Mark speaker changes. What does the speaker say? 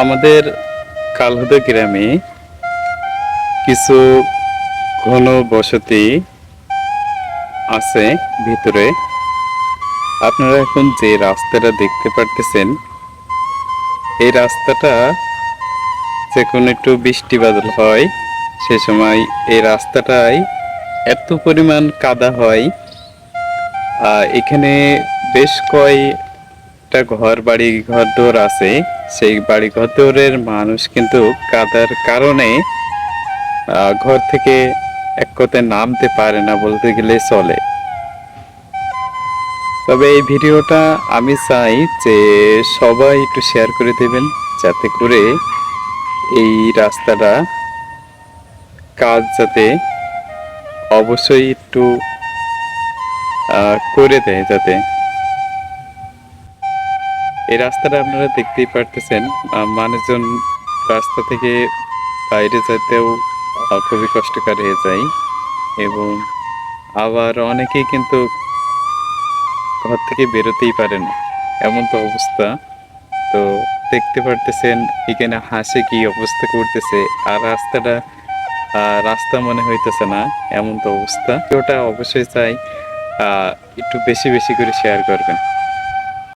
Speaker 1: আমাদের কালহুদা গ্রামে কিছু ঘন বসতি আছে ভিতরে। আপনারা এখন যে রাস্তাটা দেখতে পারতেছেন, এই রাস্তাটা যখন একটু বৃষ্টি বাদল হয়, সে সময় এই রাস্তাটায় এত পরিমাণ কাদা হয়। এখানে বেশ কয়টা ঘর, বাড়ি ঘর দৌড় আছে সেই বাড়ি ঘর দৌড়ের মানুষ কিন্তু কাদার কারণে ঘর থেকে এক কথায় নামতে পারে না বলতে গেলে চলে। তবে এই ভিডিওটা আমি চাই যে সবাই একটু শেয়ার করে দেবেন, যাতে করে এই রাস্তাটা কাজ যাতে অবশ্যই একটু করে দেয় যাতে। এই রাস্তাটা আপনারা দেখতেই পারতেছেন। মানুষজন রাস্তা থেকে বাইরে যেতেও খুবই কষ্টকর হয়ে যায় এবং আবার অনেকেই কিন্তু ঘর থেকে বেরোতেই পারে না। এমন তো অবস্থা। তো দেখতে পারতেছেন এখানে হাসে কি অবস্থা করতেছে আর রাস্তাটা রাস্তা মনে হইতেছে না, এমন তো অবস্থা। ওটা অবশ্যই চাই একটু বেশি বেশি করে শেয়ার করবেন।